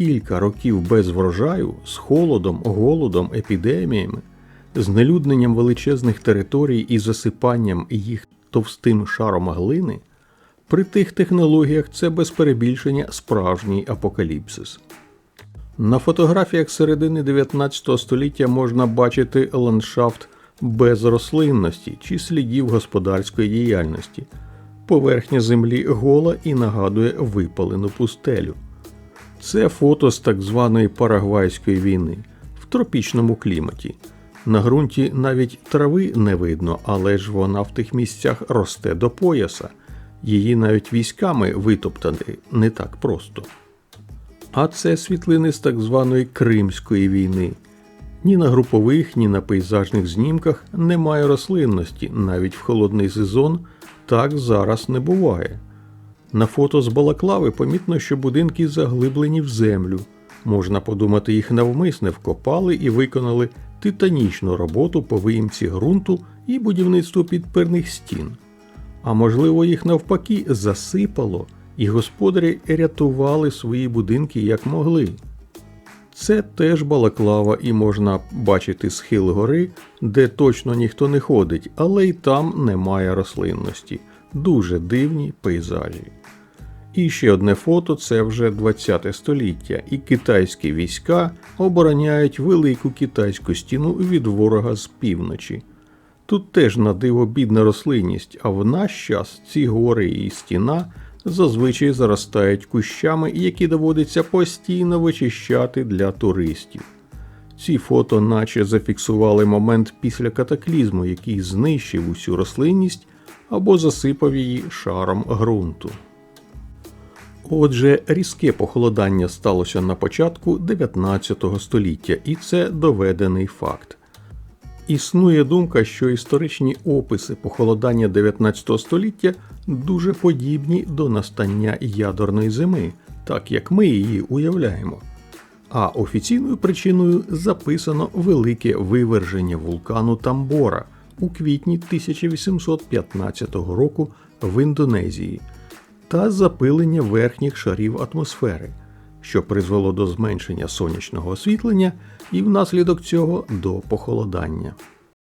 кілька років без врожаю, з холодом, голодом, епідеміями, знелюдненням величезних територій і засипанням їх товстим шаром глини, при тих технологіях це без перебільшення справжній апокаліпсис. На фотографіях середини 19 століття можна бачити ландшафт без рослинності чи слідів господарської діяльності. Поверхня землі гола і нагадує випалену пустелю. Це фото з так званої Парагвайської війни в тропічному кліматі. На ґрунті навіть трави не видно, але ж вона в тих місцях росте до пояса. Її навіть військами витоптати не так просто. А це світлини з так званої Кримської війни. Ні на групових, ні на пейзажних знімках немає рослинності, навіть в холодний сезон так зараз не буває. На фото з Балаклави помітно, що будинки заглиблені в землю. Можна подумати, їх навмисне вкопали і виконали титанічну роботу по виїмці ґрунту і будівництву підпирних стін. А можливо, їх навпаки засипало, і господарі рятували свої будинки як могли. Це теж балаклава, і можна бачити схил гори, де точно ніхто не ходить, але й там немає рослинності. Дуже дивні пейзажі. І ще одне фото це вже 20 століття, і китайські війська обороняють велику китайську стіну від ворога з півночі. Тут теж на диво бідна рослинність, а в наш час ці гори і стіна зазвичай заростають кущами, які доводиться постійно вичищати для туристів. Ці фото наче зафіксували момент після катаклізму, який знищив усю рослинність або засипав її шаром ґрунту. Отже, різке похолодання сталося на початку 19 століття, і це доведений факт. Існує думка, що історичні описи похолодання 19 століття дуже подібні до настання ядерної зими, так як ми її уявляємо. А офіційною причиною записано велике виверження вулкану Тамбора у квітні 1815 року в Індонезії та запилення верхніх шарів атмосфери, що призвело до зменшення сонячного освітлення і внаслідок цього до похолодання.